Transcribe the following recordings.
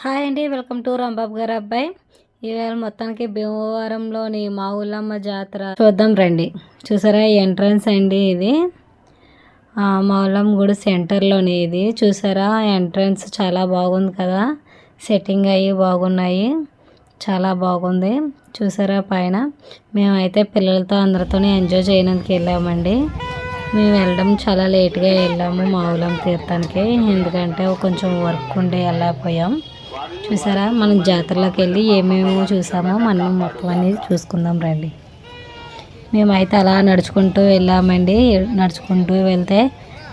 Hi అండి welcome to Rambabu గారు అబ్బాయి. ఈవేళ మొత్తానికి భీమవరంలోని మా ఊళ్ళమ్మ జాతర చూద్దాం రండి. చూసారా ఎంట్రన్స్ అండి ఇది. ఆ, మా ఊళ్ళమ్మ గుడి సెంటర్లోని ఇది. చూసారా ఎంట్రన్స్ చాలా బాగుంది కదా. సెట్టింగ్ అయ్యి బాగున్నాయి. చాలా బాగుంది. చూసారా పైన. మేమైతే పిల్లలతో అందరితో ఎంజాయ్ చేయడానికి వెళ్ళామండి. మేము వెళ్ళడం చాలా లేట్గా వెళ్ళాము మా ఊళ్ళమ్మ తీర్థానికి. ఎందుకంటే కొంచెం వర్క్ ఉండి వెళ్ళకపోయాం చూసారా? మనం జాతరలోకి వెళ్ళి ఏమేమో చూసామో మనం మొత్తం అనేది చూసుకుందాం రండి. మేమైతే అలా నడుచుకుంటూ వెళ్ళామండి. నడుచుకుంటూ వెళ్తే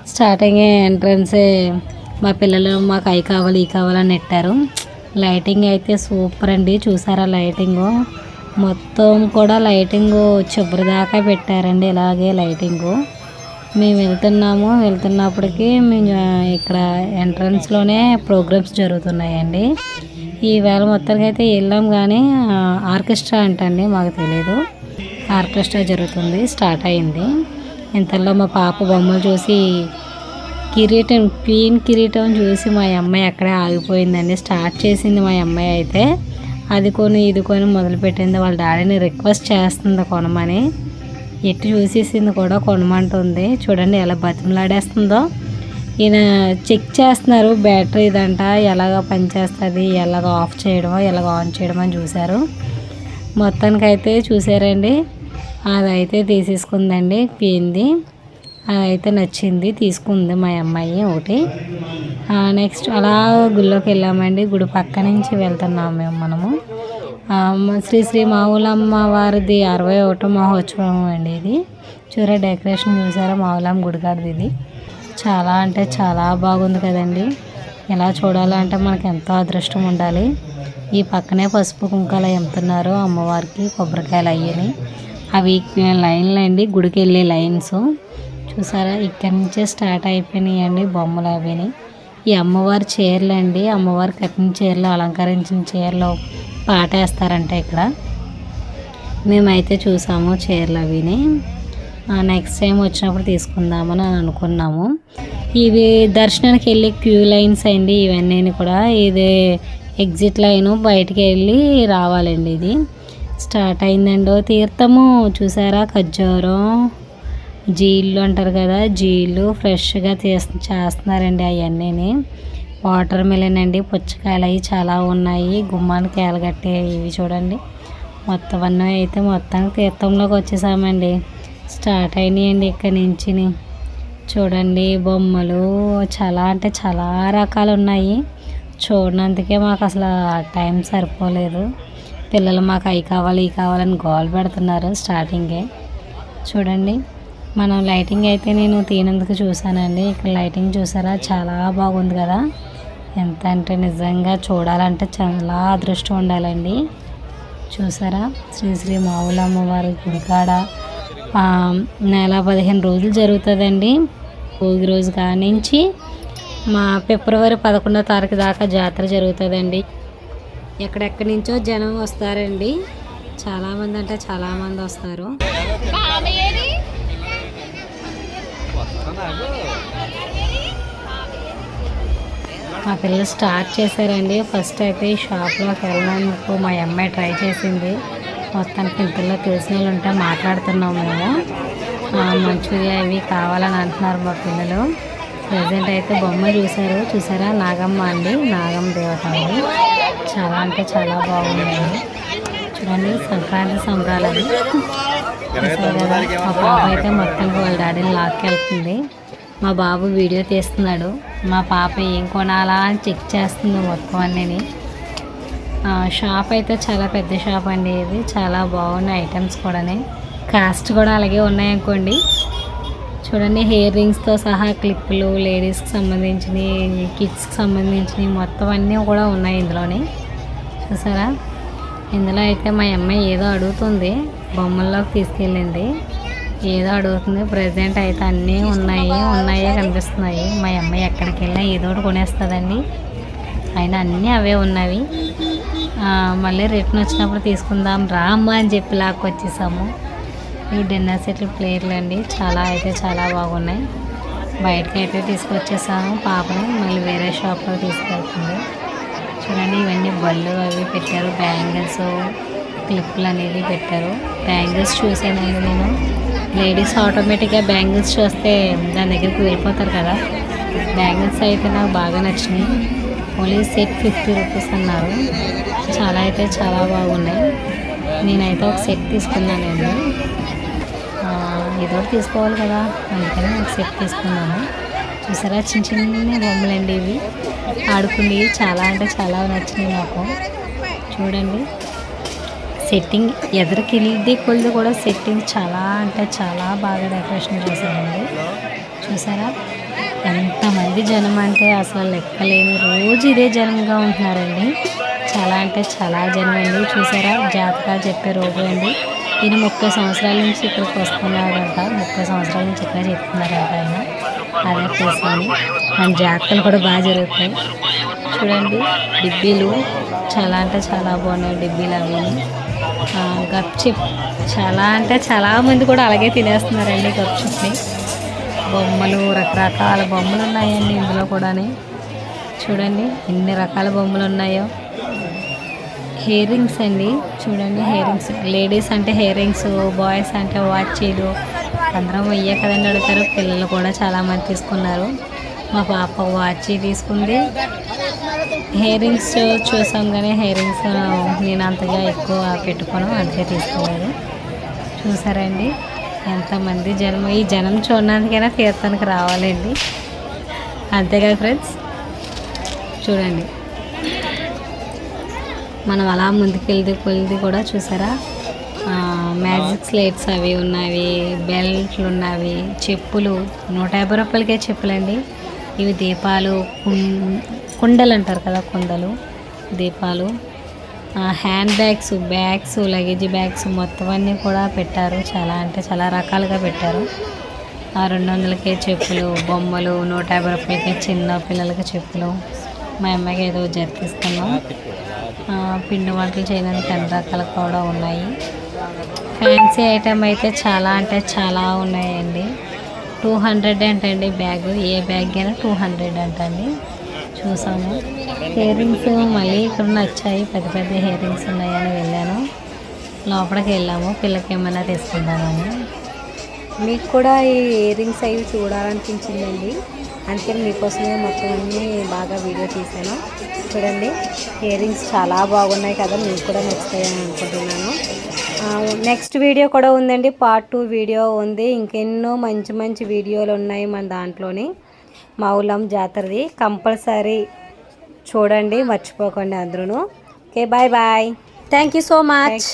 స్టార్టింగ్ ఎంట్రన్సే మా పిల్లలు మాకు అవి కావాలి ఈ కావాలని నెట్టారు. లైటింగ్ అయితే సూపర్ అండి. చూసారా లైటింగ్? మొత్తం కూడా లైటింగ్ చివరి దాకా పెట్టారండి. ఇలాగే లైటింగు. మేము వెళ్తున్నాము. వెళ్తున్నప్పటికీ మేము ఇక్కడ ఎంట్రన్స్లోనే ప్రోగ్రామ్స్ జరుగుతున్నాయండి. ఈవేళ మొత్తానికి అయితే వెళ్ళాం కానీ ఆర్కెస్ట్రా అంటండి మాకు తెలియదు ఆర్కెస్ట్రా జరుగుతుంది స్టార్ట్ అయింది. ఇంతలో మా పాప బొమ్మలు చూసి కిరీటం క్వీన్ కిరీటం చూసి మా అమ్మాయి అక్కడే ఆగిపోయిందండి. స్టార్ట్ చేసింది మా అమ్మాయి అయితే. అది కొని ఇది కొని మొదలుపెట్టింది. వాళ్ళ డాడీని రిక్వెస్ట్ చేస్తుంది కొనమని. ఎట్టు చూసేసింది కూడా కొనమంటుంది చూడండి ఎలా బతిమలాడేస్తుందో. ఈయన చెక్ చేస్తున్నారు బ్యాటరీ ఇదంట ఎలాగ పనిచేస్తుంది ఎలాగ ఆఫ్ చేయడమో ఎలాగ ఆన్ చేయడమో అని చూశారు. మొత్తానికైతే చూసారండి అదైతే తీసేసుకుందండి పోయింది. అదైతే నచ్చింది తీసుకుంది మా అమ్మాయి ఒకటి. నెక్స్ట్ అలా గుళ్ళోకి వెళ్ళామండి. గుడి పక్క నుంచి వెళ్తున్నాం మేము మనము. శ్రీ శ్రీ మావులమ్మ వారిది అరవై ఒకటో మహోత్సవం అండి ఇది. చూరే డెకరేషన్ చూసారా? మావులమ్మ గుడి ఇది. చాలా అంటే చాలా బాగుంది కదండి. ఇలా చూడాలంటే మనకు ఎంతో అదృష్టం ఉండాలి. ఈ పక్కనే పసుపు కుంకాలు అమ్ముతున్నారు అమ్మవారికి కొబ్బరికాయలు అయ్యని. అవి లైన్లు అండి గుడికి వెళ్ళే లైన్స్. చూసారా? ఇక్కడి నుంచే స్టార్ట్ అయిపోయినాయి అండి బొమ్మలు అవిని. ఈ అమ్మవారి చీరలు అండి అమ్మవారి కట్టిన చీరలు అలంకరించిన చీరలు పాట వేస్తారంట ఇక్కడ. మేమైతే చూసాము చీరలు అవిని. నెక్స్ట్ టైం వచ్చినప్పుడు తీసుకుందామని అనుకున్నాము. ఇవి దర్శనానికి వెళ్ళే క్యూ లైన్స్ అండి ఇవన్నీ కూడా. ఇది ఎగ్జిట్ లైను బయటికి వెళ్ళి రావాలండి ఇది. స్టార్ట్ అయిందండో తీర్థము. చూసారా ఖజ్జూరం జీళ్ళు అంటారు కదా జీళ్ళు ఫ్రెష్గా తీస్ చేస్తున్నారండి అవన్నీ వాటర్ మిలన్ అండి. పుచ్చకాయలు అవి చాలా ఉన్నాయి. గుమ్మానికి ఏలగట్టే ఇవి చూడండి. మొత్తం అన్నీ అయితే మొత్తం తీర్థంలోకి వచ్చేసామండి. స్టార్ట్ అయినాయండి ఇక్కడ నుంచి చూడండి బొమ్మలు. చాలా అంటే చాలా రకాలు ఉన్నాయి. చూడనందుకే మాకు అసలు టైం సరిపోలేదు. పిల్లలు మాకు అవి కావాలి ఇవి కావాలని గోల్ పెడుతున్నారు స్టార్టింగే. చూడండి. మనం లైటింగ్ అయితే నేను తీనందుకు చూసానండి ఇక్కడ లైటింగ్ చూసారా? చాలా బాగుంది కదా. ఎంత అంటే నిజంగా చూడాలంటే చాలా అదృష్టం ఉండాలండి. చూసారా? శ్రీ శ్రీ మావులమ్మ గుడికాడ నెల పదిహేను రోజులు జరుగుతుందండి. భోగి రోజు కానించి మా ఫిబ్రవరి పదకొండో తారీఖు దాకా జాతర జరుగుతుందండి. ఎక్కడెక్కడి నుంచో జనం వస్తారండి. చాలామంది అంటే చాలామంది వస్తారు. మా పిల్లలు స్టార్ట్ చేశారండి. ఫస్ట్ అయితే ఈ షాప్లోకి వెళ్ళడానికి మా అమ్మాయి ట్రై చేసింది. మొత్తానికి ఇంతలో తెలిసిన వాళ్ళు ఉంటే మాట్లాడుతున్నాం మేము. మంచిగా ఇవి కావాలని అంటున్నారు మా పిల్లలు. ప్రజెంట్ అయితే బొమ్మ చూశారు. చూసారా? నాగమ్మ అండి. నాగమ్మ దేవత చాలా అంటే చాలా బాగుందండి చూడండి సంక్రాంతి సంబరాలు మా పాప అయితే మొత్తం వాళ్ళ డాడీని లాక్కెళ్తుంది. మా బాబు వీడియో తీస్తున్నాడు. మా పాప ఏం కొనాలా అని చెక్ చేస్తుంది మొత్తం అన్నీ షాప్ అయితే చాలా పెద్ద షాప్ అండి ఇది. చాలా బాగున్నాయి ఐటమ్స్ కూడానే. కాస్ట్ కూడా అలాగే ఉన్నాయనుకోండి చూడండి హెయిర్ రింగ్స్తో సహా క్లిప్పులు లేడీస్కి సంబంధించినవి కిడ్స్కి సంబంధించినవి మొత్తం అన్నీ కూడా ఉన్నాయి ఇందులోనే. చూసారా? ఇందులో అయితే మా అమ్మాయి ఏదో అడుగుతుంది బొమ్మల్లోకి తీసుకెళ్ళింది. ఏదో అడుగుతుంది. ప్రజెంట్ అయితే అన్నీ ఉన్నాయి ఉన్నాయే కనిపిస్తున్నాయి. మా అమ్మాయి ఎక్కడికి వెళ్ళినా ఏదో ఒకటి కొనేస్తుందండి. అయినా అన్నీ అవే ఉన్నవి. మళ్ళీ రిటర్న్ వచ్చినప్పుడు తీసుకుందాం రా అమ్మ అని చెప్పి లాక్కొచ్చేసాము ఈ డిన్నర్ సెట్లు ప్లేట్లు అండి చాలా అయితే చాలా బాగున్నాయి. బయటకి అయితే తీసుకొచ్చేసాము. పాపను మళ్ళీ వేరే షాప్లో తీసుకెళ్తుంది. చూడండి ఇవన్నీ బళ్ళు అవి పెట్టారు బ్యాంగిల్స్. క్లిప్లు అనేది పెట్టారు. బ్యాంగిల్స్ చూసానండి నేను. లేడీస్ ఆటోమేటిక్గా బ్యాంగిల్స్ చూస్తే దాని దగ్గరికి వెళ్ళిపోతారు కదా. బ్యాంగిల్స్ అయితే నాకు బాగా నచ్చినాయి. ఓన్లీ సెట్ ఫిఫ్టీ రూపీస్ అన్నారు. చాలా అయితే చాలా బాగున్నాయి. నేనైతే ఒక సెట్ తీసుకున్నానండి నేను. ఏదో తీసుకోవాలి కదా. అందుకని ఒక సెట్ తీసుకున్నాను. చూసారా చిన్న చిన్న బొమ్మలండి ఇవి. ఆడుకునేవి చాలా అంటే చాలా నచ్చినాయి నాకు. చూడండి. సెట్టింగ్ ఎదురుకెళ్ళి కొలిది కూడా సెట్టింగ్ చాలా అంటే చాలా బాగా డెకరేషన్ చేశారండి. చూసారా? ఎంతమంది జనం అంటే అసలు లెక్కలేని రోజు ఇదే జనంగా ఉంటున్నారండి. చాలా అంటే చాలా జనం అండి. చూసారా? జాతకాలు చెప్పే రోజు అండి. ఈయన ముప్పై సంవత్సరాల నుంచి ఇక్కడికి వస్తున్నారంట ముప్పై సంవత్సరాల నుంచి ఇక్కడ చెప్తున్నారంట ఆయన. అదే చేసాను మన జాతకాలు కూడా బాగా జరుగుతాయి. చూడండి డిబ్బీలు. చాలా అంటే చాలా బాగున్నాయి డిబ్బీలు అవి. గప్చిప్. చాలా అంటే చాలా మంది కూడా అలాగే తినేస్తున్నారండి గప్చిప్ని. బొమ్మలు రకరకాల బొమ్మలు ఉన్నాయండి ఇందులో కూడాని. చూడండి ఎన్ని రకాల బొమ్మలు ఉన్నాయో. హెయిర్ రింగ్స్ అండి. చూడండి హెయిర్ రింగ్స్ లేడీస్ అంటే హెయిర్ రింగ్స్ బాయ్స్ అంటే వాచీలు అందరం అయ్యే కదండి అడుగుతారు. పిల్లలు కూడా చాలామంది తీసుకున్నారు. మా పాప వాచీ తీసుకుంది. హెయిర్ రింగ్స్ చూసాం కానీ హెయిర్ రింగ్స్ నేను అంతగా ఎక్కువ పెట్టుకోను అంతే తీసుకోలేదు. చూసారండి ఎంతమంది జనం. ఈ జనం చూడడానికైనా తీర్థానికి రావాలండి. అంతేగా ఫ్రెండ్స్? చూడండి. మనం అలా ముందుకెళ్తే కొలిది కూడా చూసారా? మ్యాజిక్ స్లేట్స్ అవి ఉన్నవి బెల్ట్లు ఉన్నవి చెప్పులు. నూట యాభై రూపాయలకే చెప్పులండి. ఇవి దీపాలు కుండలు అంటారు కదా కుండలు దీపాలు. Hand bags bags luggage bags మొత్తం అన్నీ కూడా పెట్టారు. చాలా అంటే చాలా రకాలుగా పెట్టారు. ఆ రెండు వందలకే చెప్పులు బొమ్మలు నూట యాభై రూపాయలకి చిన్న పిల్లలకి చెప్పులు. మా అమ్మాయికి ఏదో జరిపిస్తున్నాం పిండి వంటలు చేయడానికి అన్ని రకాలు కూడా ఉన్నాయి. ఫ్యాన్సీ ఐటెం అయితే చాలా అంటే చాలా ఉన్నాయండి. టూ హండ్రెడ్ అంటండి బ్యాగ్. ఏ బ్యాగ్ అయినా టూ హండ్రెడ్ అంటండి. చూసాము. ఇయర్ రింగ్స్ మళ్ళీ ఇక్కడ నచ్చాయి పెద్ద పెద్ద ఇయర్ రింగ్స్ ఉన్నాయని వెళ్ళాను. లోపలికి వెళ్ళాము. పిల్లకి ఏమైనా తీసుకుందామని. మీకు కూడా ఈ ఇయర్ రింగ్స్ అవి చూడాలనిపించిందండి. అందుకని మీకోసమే మొత్తం అన్నీ బాగా వీడియో తీశాను చూడండి ఇయర్ రింగ్స్ చాలా బాగున్నాయి కదా. మీకు కూడా నచ్చుతాయని అనుకుంటున్నాను. నెక్స్ట్ వీడియో కూడా ఉందండి. పార్ట్ టూ వీడియో ఉంది. ఇంకెన్నో మంచి మంచి వీడియోలు ఉన్నాయి మన దాంట్లోని. మౌలం జాతరది కంపల్సరీ చూడండి మర్చిపోకండి అందరూ okay bye bye thank you so much